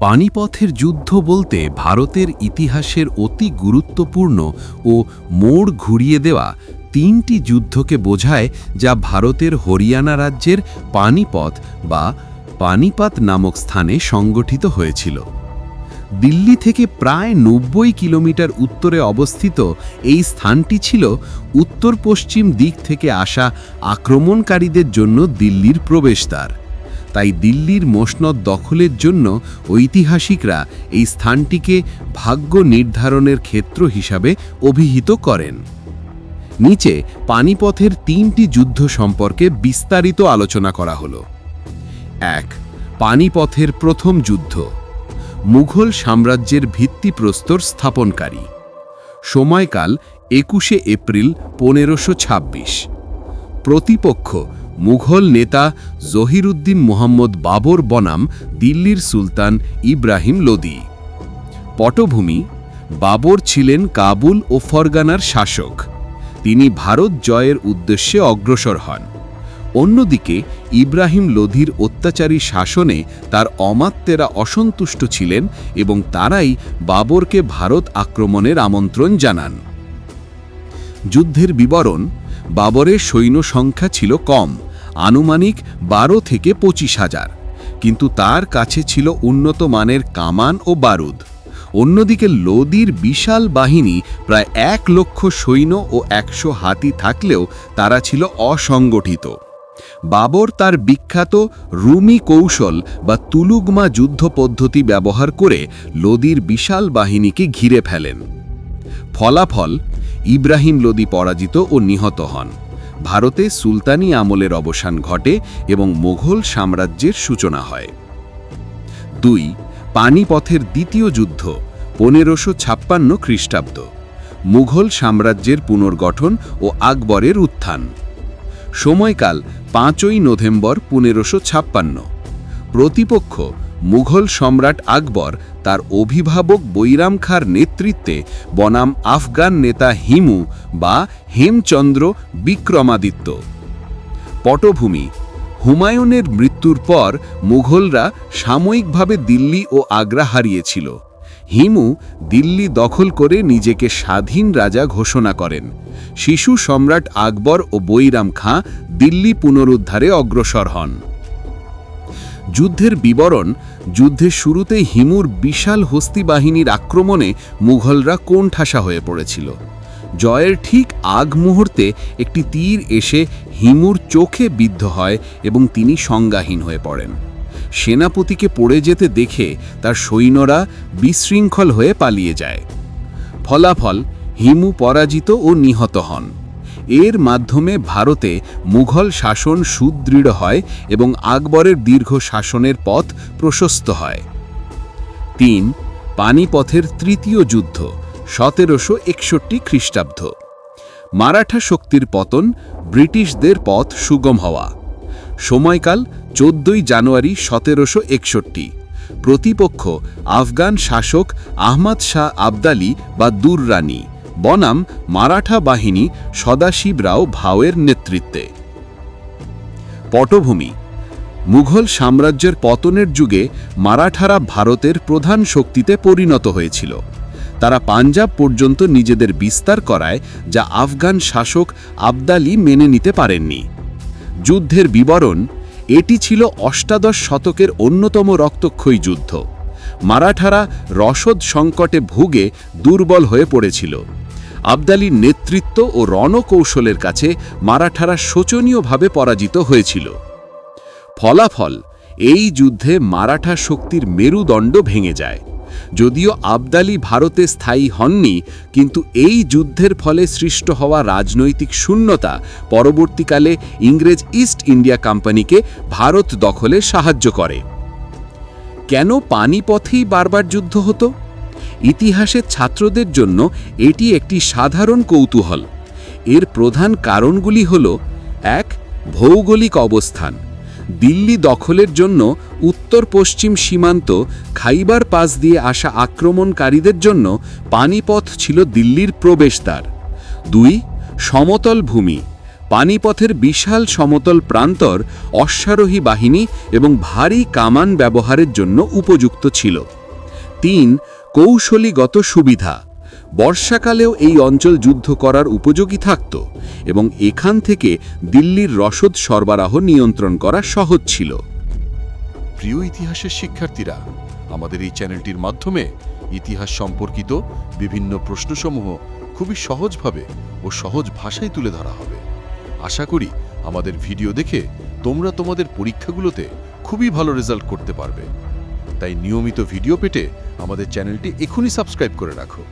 পানিপথের যুদ্ধ বলতে ভারতের ইতিহাসের অতি গুরুত্বপূর্ণ ও মোড় ঘুরিয়ে দেওয়া তিনটি যুদ্ধকে বোঝায় যা ভারতের হরিয়ানা রাজ্যের পানিপথ বা পানিপাত নামক স্থানে সংগঠিত হয়েছিল। দিল্লি থেকে প্রায় নব্বই কিলোমিটার উত্তরে অবস্থিত এই স্থানটি ছিল উত্তর পশ্চিম দিক থেকে আসা আক্রমণকারীদের জন্য দিল্লির প্রবেশদ্বার। তাই দিল্লির মসনদ দখলের জন্য ঐতিহাসিকরা এই স্থানটিকে ভাগ্য নির্ধারণের ক্ষেত্র হিসাবে অভিহিত করেন। নিচে পানিপথের তিনটি যুদ্ধ সম্পর্কে বিস্তারিত আলোচনা করা হল। এক, পানিপথের প্রথম যুদ্ধ। মুঘল সাম্রাজ্যের ভিত্তিপ্রস্তর স্থাপনকারী। সময়কাল একুশে এপ্রিল পনেরোশো ছাব্বিশ। প্রতিপক্ষ মুঘল নেতা জহিরুদ্দিন মোহাম্মদ বাবর বনাম দিল্লির সুলতান ইব্রাহিম লোদি। পটভূমি, বাবর ছিলেন কাবুল ও ফরগানার শাসক। তিনি ভারত জয়ের উদ্দেশ্যে অগ্রসর হন। অন্যদিকে, ইব্রাহিম লোধির অত্যাচারী শাসনে তার অমাত্যেরা অসন্তুষ্ট ছিলেন এবং তারাই বাবরকে ভারত আক্রমণের আমন্ত্রণ জানান। যুদ্ধের বিবরণ বাবরের সৈন্য সংখ্যা ছিল কম, আনুমানিক বারো থেকে পঁচিশ হাজার। কিন্তু তার কাছে ছিল উন্নত মানের কামান ও বারুদ। অন্যদিকে লোদির বিশাল বাহিনী প্রায় এক লক্ষ সৈন্য ও একশো হাতি থাকলেও তারা ছিল অসংগঠিত। বাবর তার বিখ্যাত রুমি কৌশল বা তুলুগমা যুদ্ধ পদ্ধতি ব্যবহার করে লোদির বিশাল বাহিনীকে ঘিরে ফেলেন। ফলাফল ইব্রাহিম লোদি পরাজিত ও নিহত হন। ভারতে সুলতানি আমলের অবসান ঘটে এবং মোঘল সাম্রাজ্যের সূচনা হয়। দুই, পানিপথের দ্বিতীয় যুদ্ধ, পনেরোশো ছাপ্পান্ন খ্রিস্টাব্দ, মুঘল সাম্রাজ্যের পুনর্গঠন ও আকবরের উত্থান। সময়কাল পাঁচই নভেম্বর পনেরোশো ছাপ্পান্ন। প্রতিপক্ষ মুঘল সম্রাট আকবর তার অভিভাবক বৈরাম খাঁর নেতৃত্বে বনাম আফগান নেতা হিমু বা হেমচন্দ্র বিক্রমাদিত্য। পটভূমি, হুমায়ুনের মৃত্যুর পর মুঘলরা সাময়িকভাবে দিল্লি ও আগ্রা হারিয়েছিল। হিমু দিল্লি দখল করে নিজেকে স্বাধীন রাজা ঘোষণা করেন। শিশু সম্রাট আকবর ও বৈরাম খাঁ দিল্লি পুনরুদ্ধারে অগ্রসর হন। যুদ্ধের বিবরণ, যুদ্ধের শুরুতেই হিমুর বিশাল হস্তি বাহিনীর আক্রমণে মুঘলরা কোণঠাসা হয়ে পড়েছিল। জয়ের ঠিক আগ মুহূর্তে একটি তীর এসে হিমুর চোখে বিদ্ধ হয় এবং তিনি সংজ্ঞাহীন হয়ে পড়েন। সেনাপতিকে পড়ে যেতে দেখে তার সৈন্যরা বিশৃঙ্খল হয়ে পালিয়ে যায়। ফলাফল, হিমু পরাজিত ও নিহত হন। এর মাধ্যমে ভারতে মুঘল শাসন সুদৃঢ় হয় এবং আকবরের দীর্ঘ শাসনের পথ প্রশস্ত হয়। তিন, পানিপথের তৃতীয় যুদ্ধ, সতেরোশো একষট্টি খ্রিস্টাব্দ। মারাঠা শক্তির পতন, ব্রিটিশদের পথ সুগম হওয়া। সময়কাল, চোদ্দই জানুয়ারি সতেরোশো একষট্টি। প্রতিপক্ষ আফগান শাসক আহমদ শাহ আবদালি বা দুররানী। বনাম মারাঠা বাহিনী সদাশিবরাও ভাওয়ের নেতৃত্বে। পটভূমি, মুঘল সাম্রাজ্যের পতনের যুগে মারাঠারা ভারতের প্রধান শক্তিতে পরিণত হয়েছিল। তারা পাঞ্জাব পর্যন্ত নিজেদের বিস্তার করায়, যা আফগান শাসক আবদালি মেনে নিতে পারেননি। যুদ্ধের বিবরণ, এটি ছিল অষ্টাদশ শতকের অন্যতম রক্তক্ষয়ী যুদ্ধ। মারাঠারা রসদ সংকটে ভুগে দুর্বল হয়ে পড়েছিল। আবদালির নেতৃত্ব ও রণকৌশলের কাছে মারাঠারা শোচনীয়ভাবে পরাজিত হয়েছিল। ফলাফল, এই যুদ্ধে মারাঠা শক্তির মেরুদণ্ড ভেঙে যায়। যদিও আবদালি ভারতে স্থায়ী হননি, কিন্তু এই যুদ্ধের ফলে সৃষ্ট হওয়া রাজনৈতিক শূন্যতা পরবর্তীকালে ইংরেজ ইস্ট ইন্ডিয়া কোম্পানিকে ভারত দখলে সাহায্য করে। কেন পানিপথেই বারবার যুদ্ধ হতো? ইতিহাসের ছাত্রদের জন্য এটি একটি সাধারণ কৌতূহল। এর প্রধান কারণগুলি হল, এক, ভৌগোলিক অবস্থান। দিল্লি দখলের জন্য উত্তর পশ্চিম সীমান্ত খাইবার পাস দিয়ে আসা আক্রমণকারীদের জন্য পানিপথ ছিল দিল্লির প্রবেশদ্বার। দুই, সমতল ভূমি। পানিপথের বিশাল সমতল প্রান্তর অশ্বারোহী বাহিনী এবং ভারী কামান ব্যবহারের জন্য উপযুক্ত ছিল। তিন কৌশলীগত সুবিধা। বর্ষাকালেও এই অঞ্চল যুদ্ধ করার উপযোগী থাকত এবং এখান থেকে দিল্লির রসদ সরবরাহ নিয়ন্ত্রণ করা সহজ ছিল। প্রিয় ইতিহাসের শিক্ষার্থীরা, আমাদের এই চ্যানেলটির মাধ্যমে ইতিহাস সম্পর্কিত বিভিন্ন প্রশ্নসমূহ খুবই সহজভাবে ও সহজ ভাষায় তুলে ধরা হবে। আশা করি আমাদের ভিডিও দেখে তোমরা তোমাদের পরীক্ষাগুলোতে খুবই ভালো রেজাল্ট করতে পারবে। তাই নিয়মিত ভিডিও পেতে আমাদের চ্যানেলটি এখনই সাবস্ক্রাইব করে রাখো।